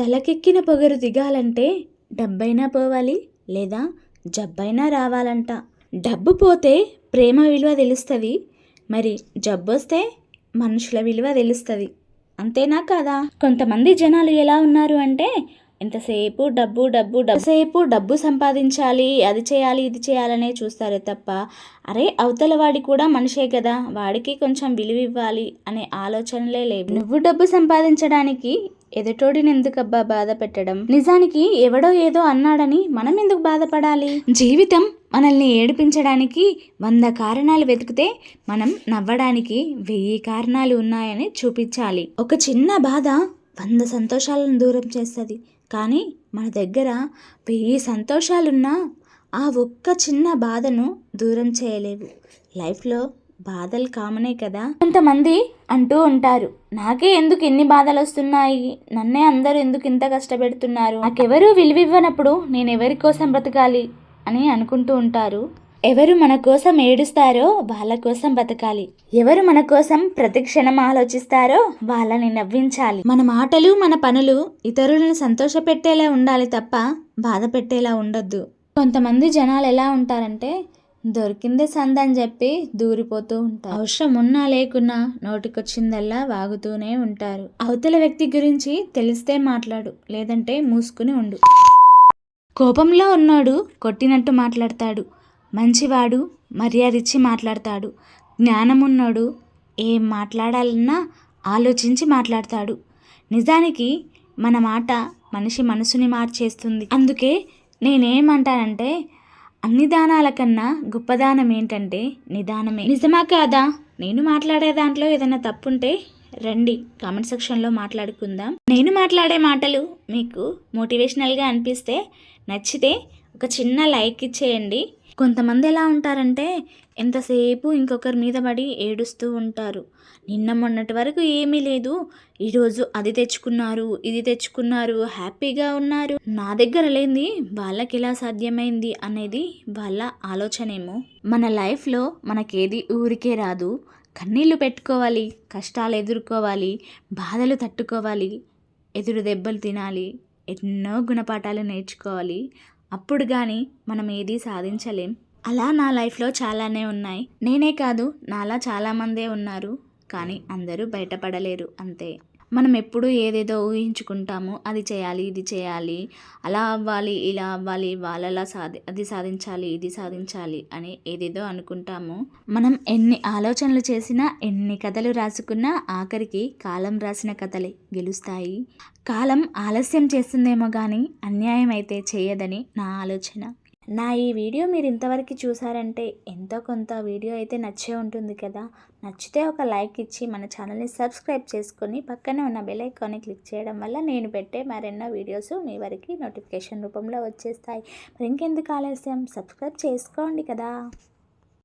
తలకెక్కిన పొగరు దిగాలంటే డబ్బైనా పోవాలి లేదా జబ్బైనా రావాలంట. డబ్బు పోతే ప్రేమ విలువ తెలుస్తుంది. మరి జబ్బొస్తే మనుషుల విలువ తెలుస్తుంది. అంతేనా కాదా? కొంతమంది జనాలు ఎలా ఉన్నారు అంటే ఎంతసేపు డబ్బు డబ్బు డబ్బుసేపు డబ్బు సంపాదించాలి అది చేయాలి ఇది చేయాలనే చూస్తారు తప్ప అరే అవతల వాడి కూడా మనిషే కదా వాడికి కొంచెం విలువ ఇవ్వాలి అనే ఆలోచనలే లేవు. నువ్వు డబ్బు సంపాదించడానికి ఎదుటోడిని ఎందుకబ్బా బాధ పెట్టడం నిజానికి ఎవడో ఏదో అన్నాడని మనం ఎందుకు బాధపడాలి? జీవితం మనల్ని ఏడిపించడానికి వంద కారణాలు వెతికితే మనం నవ్వడానికి వెయ్యి కారణాలు ఉన్నాయని చూపించాలి. ఒక చిన్న బాధ వంద సంతోషాలను దూరం చేస్తుంది. కానీ మన దగ్గర వెయ్యి సంతోషాలున్నా ఆ ఒక్క చిన్న బాధను దూరం చేయలేవు. లైఫ్లో బాధలు కామనే కదా? కొంతమంది అంటూ ఉంటారు నాకే ఎందుకు ఎన్ని బాధలు వస్తున్నాయి నన్నే అందరూ ఎందుకు ఇంత కష్టపెడుతున్నారు? నాకెవరూ విలువివ్వనప్పుడు నేను ఎవరి కోసం బ్రతకాలి? అని అనుకుంటూ ఉంటారు. ఎవరు మన కోసం ఏడుస్తారో వాళ్ళ కోసం బతకాలి ఎవరు మన కోసం ప్రతి క్షణం ఆలోచిస్తారో వాళ్ళని నవ్వించాలి. మన మాటలు మన పనులు ఇతరులను సంతోషపెట్టేలా ఉండాలి తప్ప బాధ పెట్టేలా ఉండొద్దు. కొంతమంది జనాలు ఎలా ఉంటారంటే దొరికిందే సందని చెప్పి దూరిపోతూ ఉంటారు. అవసరం ఉన్నా లేకున్నా నోటికొచ్చిందల్లా వాగుతూనే ఉంటారు. అవతల వ్యక్తి గురించి తెలిస్తే మాట్లాడు లేదంటే మూసుకుని ఉండు. కోపంలో ఉన్నాడు కొట్టినట్టు మాట్లాడతాడు. మంచివాడు మర్యాద ఇచ్చి మాట్లాడతాడు. జ్ఞానమున్నాడు ఏం మాట్లాడాలన్నా ఆలోచించి మాట్లాడతాడు. నిజానికి మన మాట మనిషి మనసుని మార్చేస్తుంది. అందుకే నేనేమంటానంటే అన్ని దానాల కన్నా గొప్ప దానం ఏంటంటే నిదానమే. నిజమా కాదా? నేను మాట్లాడే దాంట్లో ఏదైనా తప్పుంటే రండి కామెంట్ సెక్షన్లో మాట్లాడుకుందాం. నేను మాట్లాడే మాటలు మీకు మోటివేషనల్గా అనిపిస్తే నచ్చితే ఒక చిన్న లైక్ ఇచ్చేయండి. కొంతమంది ఎలా ఉంటారంటే ఎంతసేపు ఇంకొకరి మీద పడి ఏడుస్తూ ఉంటారు. నిన్న మొన్నటి వరకు ఏమీ లేదు. ఈరోజు అది తెచ్చుకున్నారు ఇది తెచ్చుకున్నారు హ్యాపీగా ఉన్నారు. నా దగ్గర లేనిది వాళ్ళకి ఎలా సాధ్యమైంది అనేది వాళ్ళ ఆలోచనేమో. మన లైఫ్లో మనకేది ఊరికే రాదు. కన్నీళ్ళు పెట్టుకోవాలి కష్టాలు ఎదుర్కోవాలి బాధలు తట్టుకోవాలి ఎదురు దెబ్బలు తినాలి ఎన్నో గుణపాఠాలు నేర్చుకోవాలి. అప్పుడు కానీ మనం ఏదీ సాధించలేం. అలా నా లైఫ్లో చాలానే ఉన్నాయి. నేనే కాదు నాలా చాలామందే ఉన్నారు. కానీ అందరూ బయటపడలేరు అంతే. మనం ఎప్పుడూ ఏదేదో ఊహించుకుంటాము అది చేయాలి ఇది చేయాలి అలా అవ్వాలి ఇలా అవ్వాలి వాళ్ళలా సాధి అది సాధించాలి ఇది సాధించాలి అని ఏదేదో అనుకుంటాము. మనం ఎన్ని ఆలోచనలు చేసినా ఎన్ని కథలు రాసుకున్నా ఆఖరికి కాలం రాసిన కథలే గెలుస్తాయి. కాలం ఆలస్యం చేస్తుందేమో కానీ అన్యాయం అయితే చేయదని నా ఆలోచన. నా ఈ వీడియో మీరు ఇంతవరకు చూసారంటే ఎంతో కొంత వీడియో అయితే నచ్చే ఉంటుంది కదా. నచ్చితే ఒక లైక్ ఇచ్చి మన ఛానల్ని సబ్స్క్రైబ్ చేసుకొని పక్కనే ఉన్న బెల్ ఐకాన్ని క్లిక్ చేయడం వల్ల నేను పెట్టే మరెన్నో వీడియోస్ మీ వరకు నోటిఫికేషన్ రూపంలో వచ్చేస్తాయి. మరి ఇంకెందుకు ఆలస్యం? సబ్స్క్రైబ్ చేసుకోండి కదా.